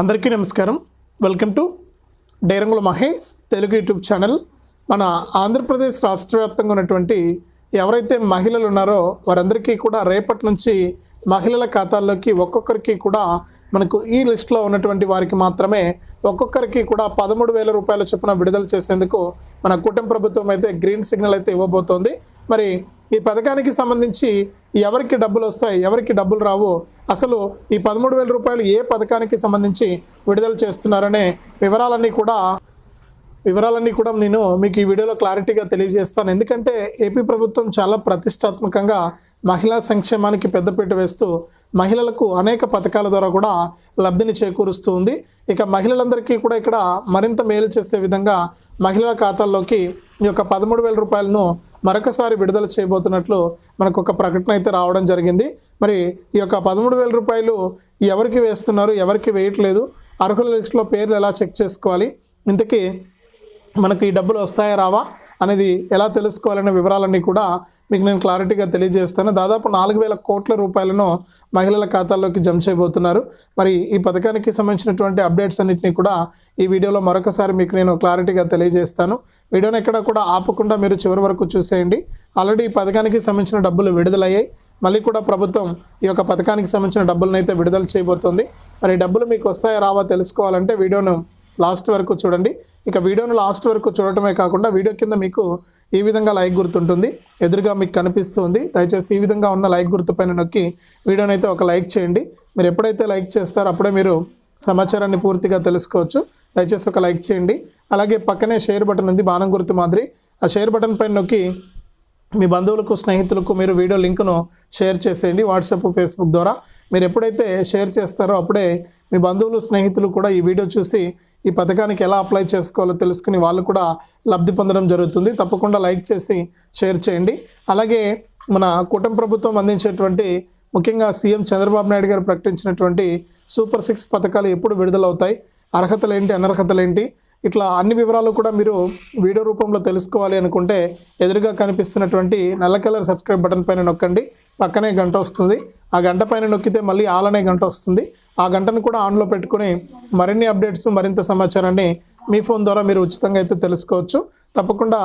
అందరికీ నమస్కారం. Welcome to Dairangula Mahesh Telugu YouTube channel. మన ఆంధ్రప్రదేశ్ రాష్ట్ర వ్యాప్తంగా ఉన్నటువంటి ఎవరైతే మహిళలు ఉన్నారో వారందరికీ కూడా రేపటి నుంచి మహిళల ఖాతాల్లోకి ఒక్కొక్కరికి కూడా మనకు ఈ లిస్ట్లో ఉన్నటువంటి వారికి మాత్రమే ఒక్కొక్కరికి కూడా పదమూడు వేల రూపాయల చొప్పున విడుదల చేసేందుకు మన కూటమి ప్రభుత్వం అయితే గ్రీన్ సిగ్నల్ అయితే ఇవ్వబోతోంది. మరి ఈ పథకానికి సంబంధించి ఎవరికి డబ్బులు వస్తాయి ఎవరికి డబ్బులు రావు అసలు ఈ పదమూడు వేల రూపాయలు ఏ పథకానికి సంబంధించి విడుదల చేస్తున్నారనే వివరాలన్నీ కూడా వివరాలన్నీ కూడా నేను మీకు ఈ వీడియోలో క్లారిటీగా తెలియజేస్తాను. ఎందుకంటే ఏపీ ప్రభుత్వం చాలా ప్రతిష్టాత్మకంగా మహిళా సంక్షేమానికి పెద్దపీట వేస్తూ మహిళలకు అనేక పథకాల ద్వారా కూడా లబ్ధిని చేకూరుస్తూ ఉంది. ఇక మహిళలందరికీ కూడా ఇక్కడ మరింత మేలు చేసే విధంగా మహిళల ఖాతాల్లోకి ఈ యొక్క పదమూడు వేల రూపాయలను మరొకసారి విడుదల చేయబోతున్నట్లు మనకు ఒక ప్రకటన అయితే రావడం జరిగింది. మరి ఈ యొక్క పదమూడు వేల రూపాయలు ఎవరికి వేస్తున్నారు ఎవరికి వేయట్లేదు అర్హుల లిస్టులో పేర్లు ఎలా చెక్ చేసుకోవాలి ఇంతకీ మనకు ఈ డబ్బులు వస్తాయా రావా అనేది ఎలా తెలుసుకోవాలనే వివరాలన్నీ కూడా మీకు నేను క్లారిటీగా తెలియజేస్తాను. దాదాపు నాలుగు వేల కోట్ల రూపాయలను మహిళల ఖాతాల్లోకి జమ చేయబోతున్నారు. మరి ఈ పథకానికి సంబంధించినటువంటి అప్డేట్స్ అన్నింటినీ కూడా ఈ వీడియోలో మరొకసారి మీకు నేను క్లారిటీగా తెలియజేస్తాను. వీడియోని ఎక్కడ కూడా ఆపకుండా మీరు చివరి వరకు చూసేయండి. ఆల్రెడీ ఈ పథకానికి సంబంధించిన డబ్బులు విడుదలయ్యాయి. మళ్ళీ కూడా ప్రభుత్వం ఈ యొక్క పథకానికి సంబంధించిన డబ్బులను అయితే విడుదల చేయబోతోంది. మరి డబ్బులు మీకు వస్తాయా రావా తెలుసుకోవాలంటే వీడియోను లాస్ట్ వరకు చూడండి. ఇక వీడియోను లాస్ట్ వరకు చూడటమే కాకుండా వీడియో కింద మీకు ఈ విధంగా లైక్ గుర్తుంటుంది. ఎదురుగా మీకు కనిపిస్తుంది. దయచేసి ఈ విధంగా ఉన్న లైక్ గుర్తు పైన నొక్కి వీడియోని అయితే ఒక లైక్ చేయండి. మీరు ఎప్పుడైతే లైక్ చేస్తారో అప్పుడే మీరు సమాచారాన్ని పూర్తిగా తెలుసుకోవచ్చు. దయచేసి ఒక లైక్ చేయండి. అలాగే పక్కనే షేర్ బటన్ ఉంది. బాణం గుర్తు మాదిరి. ఆ షేర్ బటన్ పైన నొక్కి మీ బంధువులకు స్నేహితులకు మీరు వీడియో లింక్ను షేర్ చేసేయండి. వాట్సాప్ ఫేస్బుక్ ద్వారా మీరు ఎప్పుడైతే షేర్ చేస్తారో అప్పుడే మీ బంధువులు స్నేహితులు కూడా ఈ వీడియో చూసి ఈ పథకానికి ఎలా అప్లై చేసుకోవాలో తెలుసుకుని వాళ్ళు కూడా లబ్ధి పొందడం జరుగుతుంది. తప్పకుండా లైక్ చేసి షేర్ చేయండి. అలాగే మన కూటమి ప్రభుత్వం అందించేటువంటి ముఖ్యంగా సీఎం చంద్రబాబు నాయుడు గారు ప్రకటించినటువంటి సూపర్ సిక్స్ పథకాలు ఎప్పుడు విడుదలవుతాయి? అర్హతలు ఏంటి అనర్హతలు ఏంటి? ఇట్లా అన్ని వివరాలు కూడా మీరు వీడియో రూపంలో తెలుసుకోవాలి అనుకుంటే ఎదురుగా కనిపిస్తున్నటువంటి నల్ల కలర్ సబ్స్క్రైబ్ బటన్ పైన నొక్కండి. పక్కనే గంట వస్తుంది. ఆ గంట పైన నొక్కితే మళ్ళీ ఆలనే గంట వస్తుంది. ఆ గంటను కూడా ఆన్లో పెట్టుకుని మరిన్ని అప్డేట్స్ మరింత సమాచారాన్ని మీ ఫోన్ ద్వారా మీరు ఉచితంగా అయితే తెలుసుకోవచ్చు. తప్పకుండా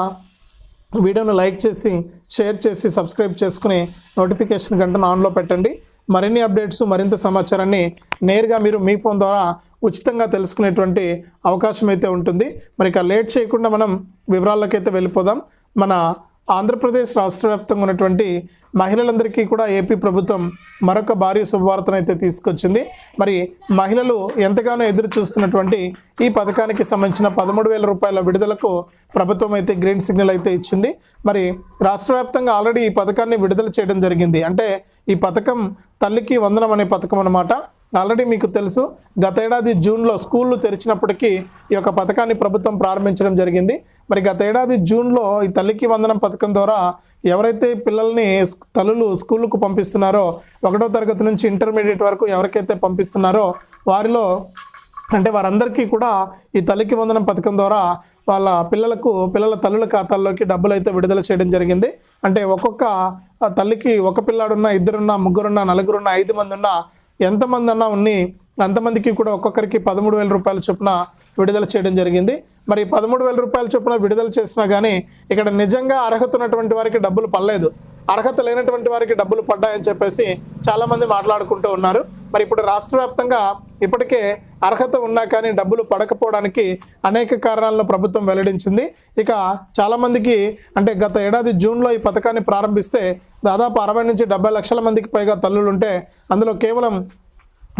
వీడియోను లైక్ చేసి షేర్ చేసి సబ్స్క్రైబ్ చేసుకుని నోటిఫికేషన్ గంటను ఆన్లో పెట్టండి. మరిన్ని అప్డేట్స్ మరింత సమాచారాన్ని నేరుగా మీరు మీ ఫోన్ ద్వారా ఉచితంగా తెలుసుకునేటువంటి అవకాశం అయితే ఉంటుంది. మరి ఇక లేట్ చేయకుండా మనం వివరాలకైతే వెళ్ళిపోదాం. మన ఆంధ్రప్రదేశ్ రాష్ట్ర వ్యాప్తంగా ఉన్నటువంటి మహిళలందరికీ కూడా ఏపీ ప్రభుత్వం మరొక భారీ శుభవార్తను అయితే తీసుకొచ్చింది. మరి మహిళలు ఎంతగానో ఎదురు చూస్తున్నటువంటి ఈ పథకానికి సంబంధించిన పదమూడు వేల రూపాయల విడుదలకు ప్రభుత్వం అయితే గ్రీన్ సిగ్నల్ అయితే ఇచ్చింది. మరి రాష్ట్ర వ్యాప్తంగా ఆల్రెడీ ఈ పథకాన్ని విడుదల చేయడం జరిగింది. అంటే ఈ పథకం తల్లికి వందనం అనే పథకం అన్నమాట. ఆల్రెడీ మీకు తెలుసు గత ఏడాది జూన్లో స్కూళ్ళు తెరిచినప్పటికీ ఈ యొక్క పథకాన్ని ప్రభుత్వం ప్రారంభించడం జరిగింది. మరి గత ఏడాది జూన్లో ఈ తల్లికి వందనం పథకం ద్వారా ఎవరైతే పిల్లల్ని తల్లులు స్కూళ్ళకు పంపిస్తున్నారో ఒకటో తరగతి నుంచి ఇంటర్మీడియట్ వరకు ఎవరికైతే పంపిస్తున్నారో వారిలో అంటే వారందరికీ కూడా ఈ తల్లికి వందనం పథకం ద్వారా వాళ్ళ పిల్లలకు పిల్లల తల్లుల ఖాతాల్లోకి డబ్బులు అయితే విడుదల చేయడం జరిగింది. అంటే ఒక్కొక్క తల్లికి ఒక పిల్లాడున్నా ఇద్దరున్నా ముగ్గురున్నా నలుగురున్నా ఐదు మంది ఉన్నా ఎంతమంది అన్నా ఉన్ని అంతమందికి కూడా ఒక్కొక్కరికి పదమూడు వేల రూపాయల చొప్పున విడుదల చేయడం జరిగింది. మరి పదమూడు వేల రూపాయల చొప్పున విడుదల చేసినా కానీ ఇక్కడ నిజంగా అర్హత ఉన్నటువంటి వారికి డబ్బులు పడలేదు. అర్హత లేనటువంటి వారికి డబ్బులు పడ్డాయని చెప్పేసి చాలామంది మాట్లాడుకుంటూ ఉన్నారు. మరి ఇప్పుడు రాష్ట్ర వ్యాప్తంగా ఇప్పటికే అర్హత ఉన్నా కానీ డబ్బులు పడకపోవడానికి అనేక కారణాలను ప్రభుత్వం వెల్లడించింది. ఇక చాలామందికి అంటే గత ఏడాది జూన్లో ఈ పథకాన్ని ప్రారంభిస్తే దాదాపు అరవై నుంచి డెబ్బై లక్షల మందికి పైగా తల్లులు ఉంటే అందులో కేవలం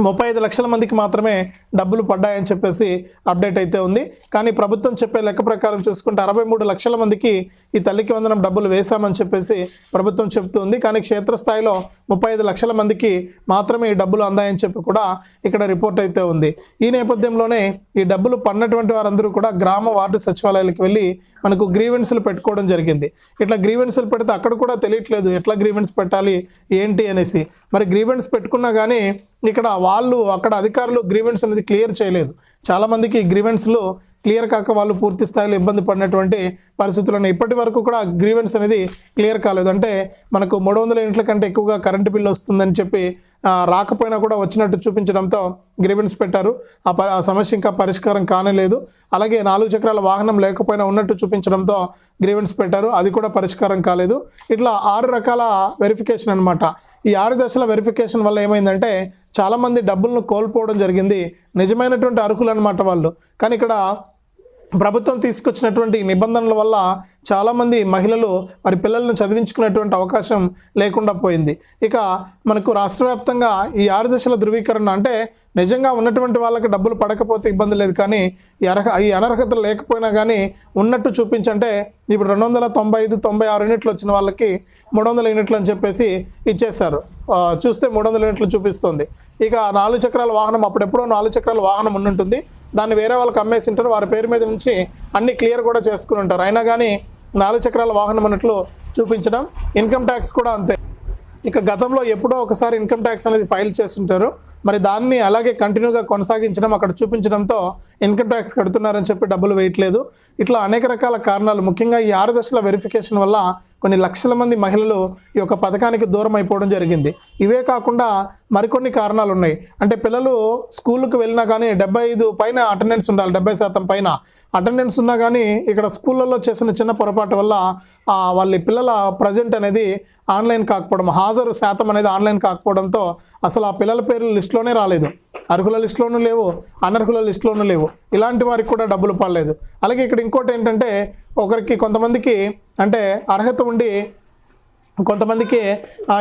ముప్పై ఐదు లక్షల మందికి మాత్రమే డబ్బులు పడ్డాయని చెప్పేసి అప్డేట్ అయితే ఉంది. కానీ ప్రభుత్వం చెప్పే లెక్క ప్రకారం చూసుకుంటే అరవై మూడు లక్షల మందికి ఈ తల్లికి వందనం డబ్బులు వేశామని చెప్పేసి ప్రభుత్వం చెబుతుంది. కానీ క్షేత్రస్థాయిలో ముప్పై ఐదు లక్షల మందికి మాత్రమే ఈ డబ్బులు అందాయని చెప్పి కూడా ఇక్కడ రిపోర్ట్ అయితే ఉంది. ఈ నేపథ్యంలోనే ఈ డబ్బులు పడినటువంటి వారందరూ కూడా గ్రామ వార్డు సచివాలయాలకు వెళ్ళి మనకు గ్రీవెన్స్లు పెట్టుకోవడం జరిగింది. ఇట్లా గ్రీవెన్స్లు పెడితే అక్కడ కూడా తెలియట్లేదు ఎట్లా గ్రీవెన్స్ పెట్టాలి ఏంటి అనేసి. మరి గ్రీవెన్స్ పెట్టుకున్నా కానీ ఇక్కడ వాళ్ళు అక్కడ అధికారులు గ్రీవెన్స్ అనేది క్లియర్ చేయలేదు. చాలామందికి గ్రీవెన్స్లో క్లియర్ కాక వాళ్ళు పూర్తి స్థాయిలో ఇబ్బంది పడినటువంటి పరిస్థితులను ఇప్పటి వరకు కూడా గ్రీవెన్స్ అనేది క్లియర్ కాలేదు. అంటే మనకు మూడు వందల యూనిట్ల కంటే ఎక్కువగా కరెంటు బిల్లు వస్తుందని చెప్పి రాకపోయినా కూడా వచ్చినట్టు చూపించడంతో గ్రీవెన్స్ పెట్టారు. ఆ ప- ఆ సమస్య ఇంకా పరిష్కారం కానేలేదు అలాగే నాలుగు చక్రాల వాహనం లేకపోయినా ఉన్నట్టు చూపించడంతో గ్రీవెన్స్ పెట్టారు. అది కూడా పరిష్కారం కాలేదు. ఇట్లా ఆరు రకాల వెరిఫికేషన్ అనమాట ఈ ఆరు దశల వెరిఫికేషన్ వల్ల ఏమైందంటే చాలామంది డబ్బులను కోల్పోవడం జరిగింది. నిజమైనటువంటి అర్హులు అనమాట వాళ్ళు. కానీ ఇక్కడ ప్రభుత్వం తీసుకొచ్చినటువంటి నిబంధనల వల్ల చాలామంది మహిళలు వారి పిల్లలను చదివించుకునేటువంటి అవకాశం లేకుండా పోయింది. ఇక మనకు రాష్ట్ర వ్యాప్తంగా ఈ ఆరు దశల ధృవీకరణ అంటే నిజంగా ఉన్నటువంటి వాళ్ళకి డబ్బులు పడకపోతే ఇబ్బంది లేదు కానీ అర్హ ఈ అనర్హతలు లేకపోయినా కానీ ఉన్నట్టు చూపించంటే ఇప్పుడు రెండు వందల తొంభై ఐదు తొంభై ఆరు యూనిట్లు వచ్చిన వాళ్ళకి మూడు వందల యూనిట్లు అని చెప్పేసి ఇచ్చేశారు. చూస్తే మూడు వందల యూనిట్లు చూపిస్తుంది. ఇక నాలుగు చక్రాల వాహనం అప్పుడెప్పుడో నాలుగు చక్రాల వాహనం ఉండుంటుంది. దాన్ని వేరే వాళ్ళకి అమ్మేసి ఉంటారు వారి పేరు మీద నుంచి అన్ని క్లియర్ కూడా చేసుకుని ఉంటారు. అయినా కానీ నాలుగు చక్రాల వాహనం అన్నట్లు చూపించడం ఇన్కమ్ ట్యాక్స్ కూడా అంతే. ఇక గతంలో ఎప్పుడో ఒకసారి ఇన్కమ్ ట్యాక్స్ అనేది ఫైల్ చేస్తుంటారు. మరి దాన్ని అలాగే కంటిన్యూగా కొనసాగించడం అక్కడ చూపించడంతో ఇన్కమ్ ట్యాక్స్ కడుతున్నారని చెప్పి డబ్బులు వేయట్లేదు. ఇట్లా అనేక రకాల కారణాలు ముఖ్యంగా ఈ ఆరు దశల వెరిఫికేషన్ వల్ల కొన్ని లక్షల మంది మహిళలు ఈ యొక్క పథకానికి దూరం అయిపోవడం జరిగింది. ఇవే కాకుండా మరికొన్ని కారణాలు ఉన్నాయి అంటే పిల్లలు స్కూల్కి వెళ్ళినా కానీ డెబ్బై ఐదు పైన అటెండెన్స్ ఉండాలి డెబ్బై శాతం పైన. అటెండెన్స్ ఉన్నా కానీ ఇక్కడ స్కూళ్ళల్లో చేసిన చిన్న పొరపాటు వల్ల వాళ్ళ పిల్లల ప్రజెంట్ అనేది ఆన్లైన్ కాకపోవడం హాజరు శాతం అనేది ఆన్లైన్ కాకపోవడంతో అసలు ఆ పిల్లల పేర్లు లిస్టులోనే రాలేదు. అర్హుల లిస్టులోనూ లేవు అనర్హుల లిస్టులోనూ లేవు. ఇలాంటి వారికి కూడా డబ్బులు పడలేదు అలాగే ఇక్కడ ఇంకోటి ఏంటంటే ఒకరికి కొంతమందికి అంటే అర్హత ఉండి కొంతమందికి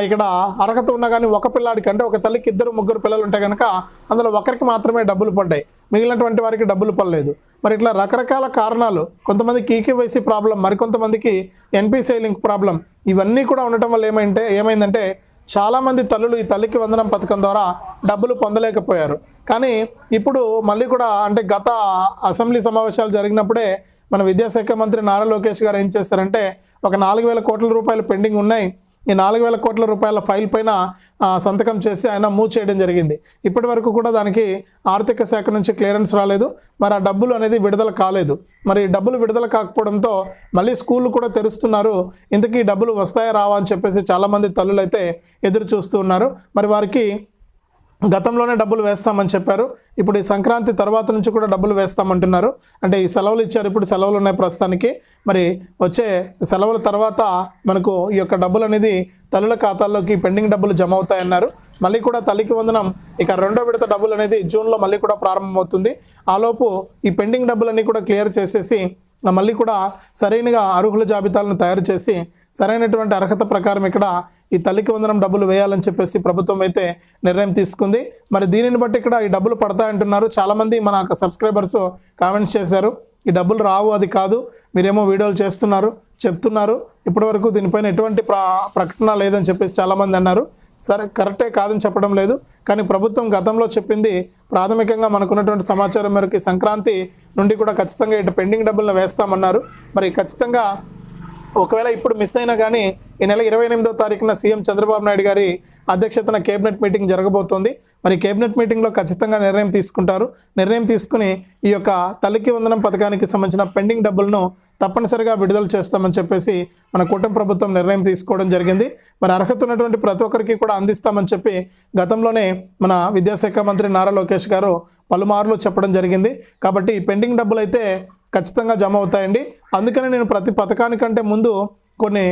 ఇక్కడ అర్హత ఉన్నా కానీ ఒక పిల్లాడికి అంటే ఒక తల్లికి ఇద్దరు ముగ్గురు పిల్లలు ఉంటే కనుక అందులో ఒకరికి మాత్రమే డబ్బులు పడ్డాయి. మిగిలినటువంటి వారికి డబ్బులు పడలేదు. మరి ఇట్లా రకరకాల కారణాలు కొంతమందికి ఈకేవైసీ ప్రాబ్లం మరికొంతమందికి ఎన్పిసిఐ లింక్ ప్రాబ్లం ఇవన్నీ కూడా ఉండటం వల్ల ఏమైంటే ఏమైందంటే చాలామంది తల్లులు ఈ తల్లికి వందనం పథకం ద్వారా డబ్బులు పొందలేకపోయారు. కానీ ఇప్పుడు మళ్ళీ కూడా అంటే గత అసెంబ్లీ సమావేశాలు జరిగినప్పుడే మన విద్యాశాఖ మంత్రి నారా లోకేష్ గారు ఏం చేస్తారంటే ఒక నాలుగు వేల కోట్ల రూపాయలు పెండింగ్ ఉన్నాయి. ఈ నాలుగు వేల కోట్ల రూపాయల ఫైల్ పైన సంతకం చేసి ఆయన మూవ్ చేయడం జరిగింది. ఇప్పటి వరకు కూడా దానికి ఆర్థిక శాఖ నుంచి క్లియరెన్స్ రాలేదు. మరి ఆ డబ్బులు అనేది విడుదల కాలేదు. మరి డబ్బులు విడుదల కాకపోవడంతో మళ్ళీ స్కూళ్ళు కూడా తెరుస్తున్నారు. ఇంతకీ డబ్బులు వస్తాయా రావా అని చెప్పేసి చాలామంది తల్లులైతే ఎదురు చూస్తూ ఉన్నారు. మరి వారికి గతంలోనే డబ్బులు వేస్తామని చెప్పారు. ఇప్పుడు ఈ సంక్రాంతి తర్వాత నుంచి కూడా డబ్బులు వేస్తామంటున్నారు. అంటే ఈ సెలవులు ఇచ్చారు. ఇప్పుడు సెలవులు ఉన్నాయి ప్రస్తుతానికి. మరి వచ్చే సెలవుల తర్వాత మనకు ఈ యొక్క డబ్బులు అనేది తల్లుల ఖాతాల్లోకి పెండింగ్ డబ్బులు జమ అవుతాయన్నారు. మళ్ళీ కూడా తల్లికి వందనం. ఇక రెండో విడత డబ్బులు అనేది జూన్లో మళ్ళీ కూడా ప్రారంభమవుతుంది. ఆలోపు ఈ పెండింగ్ డబ్బులన్నీ కూడా క్లియర్ చేసేసి మళ్ళీ కూడా సరైనగా అర్హుల జాబితాలను తయారు చేసి సరైనటువంటి అర్హత ప్రకారం ఇక్కడ ఈ తల్లికి వందనం డబ్బులు వేయాలని చెప్పేసి ప్రభుత్వం అయితే నిర్ణయం తీసుకుంది. మరి దీనిని బట్టి ఇక్కడ ఈ డబ్బులు పడతాయంటున్నారు. చాలామంది మన సబ్స్క్రైబర్స్ కామెంట్స్ చేశారు. ఈ డబ్బులు రావు అది కాదు. మీరేమో వీడియోలు చేస్తున్నారు చెప్తున్నారు. ఇప్పటివరకు దీనిపైన ఎటువంటి ప్రకటన లేదని చెప్పేసి చాలామంది అన్నారు. సరే కరెక్టే కాదని చెప్పడం లేదు. కానీ ప్రభుత్వం గతంలో చెప్పింది ప్రాథమికంగా మనకున్నటువంటి సమాచారం మేరకు ఈ సంక్రాంతి నుండి కూడా ఖచ్చితంగా ఇటు పెండింగ్ డబ్బులను వేస్తామన్నారు. మరి ఖచ్చితంగా ఒకవేళ ఇప్పుడు మిస్ అయినా కానీ ఈ నెల ఇరవై ఎనిమిదో తారీఖున సీఎం చంద్రబాబు నాయుడు గారి అధ్యక్షతన కేబినెట్ మీటింగ్ జరగబోతోంది. మరి కేబినెట్ మీటింగ్లో ఖచ్చితంగా నిర్ణయం తీసుకుంటారు. నిర్ణయం తీసుకుని ఈ యొక్క తల్లికి వందనం పథకానికి సంబంధించిన పెండింగ్ డబ్బులను తప్పనిసరిగా విడుదల చేస్తామని చెప్పేసి మన కూటమి ప్రభుత్వం నిర్ణయం తీసుకోవడం జరిగింది. మరి అర్హత ఉన్నటువంటి ప్రతి ఒక్కరికి కూడా అందిస్తామని చెప్పి గతంలోనే మన విద్యాశాఖ మంత్రి నారా లోకేష్ గారు పలుమార్లు చెప్పడం జరిగింది. కాబట్టి ఈ పెండింగ్ డబ్బులు అయితే ఖచ్చితంగా జమ అవుతాయండి. అందుకనే నేను ప్రతి పథకానికంటే ముందు కొన్ని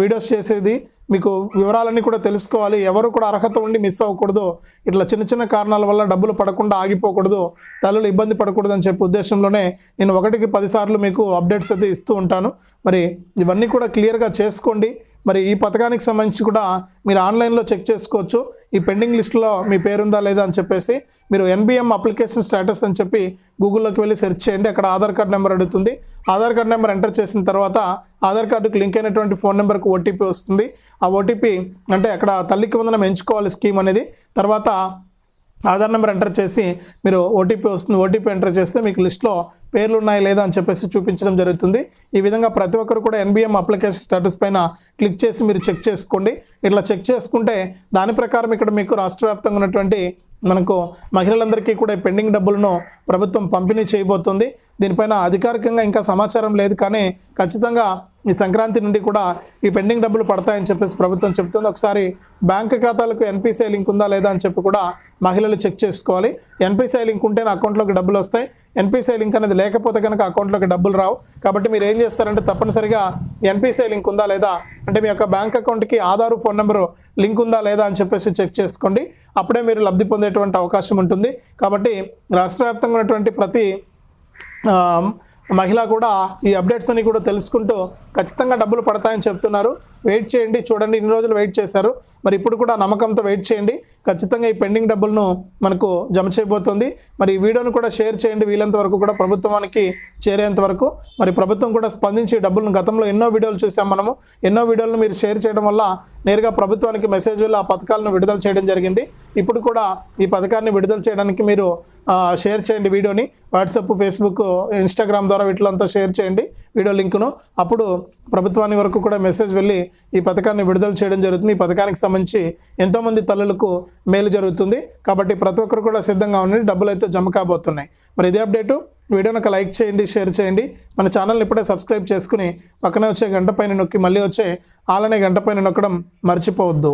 వీడియోస్ చేసేది మీకు వివరాలన్నీ కూడా తెలుసుకోవాలి. ఎవరు కూడా అర్హత ఉండి మిస్ అవ్వకూడదు. ఇట్లా చిన్న చిన్న కారణాల వల్ల డబ్బులు పడకుండా ఆగిపోకూడదు తల్లులు ఇబ్బంది పడకూడదు అని చెప్పే ఉద్దేశంలోనే నేను ఒకటికి పదిసార్లు మీకు అప్డేట్స్ అయితే ఇస్తూ ఉంటాను. మరి ఇవన్నీ కూడా క్లియర్గా చేసుకోండి. మరి ఈ పథకానికి సంబంధించి కూడా మీరు ఆన్లైన్లో చెక్ చేసుకోవచ్చు. ఈ పెండింగ్ లిస్టులో మీ పేరుందా లేదా అని చెప్పేసి మీరు ఎన్బిఎం అప్లికేషన్ స్టేటస్ అని చెప్పి గూగుల్లోకి వెళ్ళి సెర్చ్ చేయండి. అక్కడ ఆధార్ కార్డ్ నెంబర్ అడుగుతుంది. ఆధార్ కార్డ్ నెంబర్ ఎంటర్ చేసిన తర్వాత ఆధార్ కార్డుకు లింక్ అయినటువంటి ఫోన్ నెంబర్కి ఓటీపీ వస్తుంది. ఆ ఓటీపీ అంటే అక్కడ తల్లికి వందనం ఎంచుకోవాలి స్కీమ్ అనేది. తర్వాత ఆధార్ నెంబర్ ఎంటర్ చేసి మీరు ఓటీపీ వస్తుంది ఓటీపీ ఎంటర్ చేస్తే మీకు లిస్ట్లో పేర్లు ఉన్నాయి లేదా అని చెప్పేసి చూపించడం జరుగుతుంది. ఈ విధంగా ప్రతి ఒక్కరు కూడా ఎన్బిఎం అప్లికేషన్ స్టేటస్ పైన క్లిక్ చేసి మీరు చెక్ చేసుకోండి. ఇట్లా చెక్ చేసుకుంటే దాని ప్రకారం ఇక్కడ మీకు రాష్ట్ర వ్యాప్తంగా ఉన్నటువంటి మనకు మహిళలందరికీ కూడా పెండింగ్ డబ్బులను ప్రభుత్వం పంపిణీ చేయబోతుంది. దీనిపైన అధికారికంగా ఇంకా సమాచారం లేదు కానీ ఖచ్చితంగా ఈ సంక్రాంతి నుండి కూడా ఈ పెండింగ్ డబ్బులు పడతాయని చెప్పేసి ప్రభుత్వం చెబుతుంది. ఒకసారి బ్యాంక్ ఖాతాలకు ఎన్పిసిఐ లింక్ ఉందా లేదా అని చెప్పి కూడా మహిళలు చెక్ చేసుకోవాలి. ఎన్పిసిఐ లింక్ ఉంటే నా అకౌంట్లోకి డబ్బులు వస్తాయి. ఎన్పిసిఐ లింక్ అనేది లేకపోతే కనుక అకౌంట్లోకి డబ్బులు రావు. కాబట్టి మీరు ఏం చేస్తారంటే తప్పనిసరిగా ఎన్పిసిఐ లింక్ ఉందా లేదా అంటే మీ యొక్క బ్యాంక్ అకౌంట్కి ఆధారు ఫోన్ నెంబరు లింక్ ఉందా లేదా అని చెప్పేసి చెక్ చేసుకోండి. అప్పుడే మీరు లబ్ధి పొందేటువంటి అవకాశం ఉంటుంది. కాబట్టి రాష్ట్ర వ్యాప్తంగా ఉన్నటువంటి ప్రతి మహిళ కూడా ఈ అప్డేట్స్ అన్ని కూడా తెలుసుకుంటూ ఖచ్చితంగా డబ్బులు పడతాయని చెప్తున్నారు. వెయిట్ చేయండి. చూడండి ఇన్ని రోజులు వెయిట్ చేశారు. మరి ఇప్పుడు కూడా నమ్మకంతో వెయిట్ చేయండి. ఖచ్చితంగా ఈ పెండింగ్ డబ్బులను మనకు జమ చేయబోతుంది. మరి ఈ వీడియోను కూడా షేర్ చేయండి. వీలంత వరకు కూడా ప్రభుత్వానికి చేరేంత వరకు. మరి ప్రభుత్వం కూడా స్పందించి డబ్బులను గతంలో ఎన్నో వీడియోలు చూసాం మనము. ఎన్నో వీడియోలను మీరు షేర్ చేయడం వల్ల నేరుగా ప్రభుత్వానికి మెసేజ్ వెళ్ళి ఆ పథకాలను విడుదల చేయడం జరిగింది. ఇప్పుడు కూడా ఈ పథకాన్ని విడుదల చేయడానికి మీరు షేర్ చేయండి వీడియోని. వాట్సాప్ ఫేస్బుక్ ఇన్స్టాగ్రామ్ ద్వారా వీటిలంతా షేర్ చేయండి వీడియో లింకును. అప్పుడు ప్రభుత్వాన్ని వరకు కూడా మెసేజ్ వెళ్ళి ఈ పథకాన్ని విడుదల చేయడం జరుగుతుంది. ఈ పథకానికి సంబంధించి ఎంతోమంది తల్లులకు మేలు జరుగుతుంది. కాబట్టి ప్రతి ఒక్కరు కూడా సిద్ధంగా ఉండండి. డబ్బులు అయితే జమ కాబోతున్నాయి. మరి ఇదే అప్డేటు. వీడియోని ఒక లైక్ చేయండి షేర్ చేయండి. మన ఛానల్ని ఇప్పుడే సబ్స్క్రైబ్ చేసుకుని పక్కనే వచ్చే గంట పైన నొక్కి మళ్ళీ వచ్చే ఆలనే గంట పైన నొక్కడం మర్చిపోవద్దు.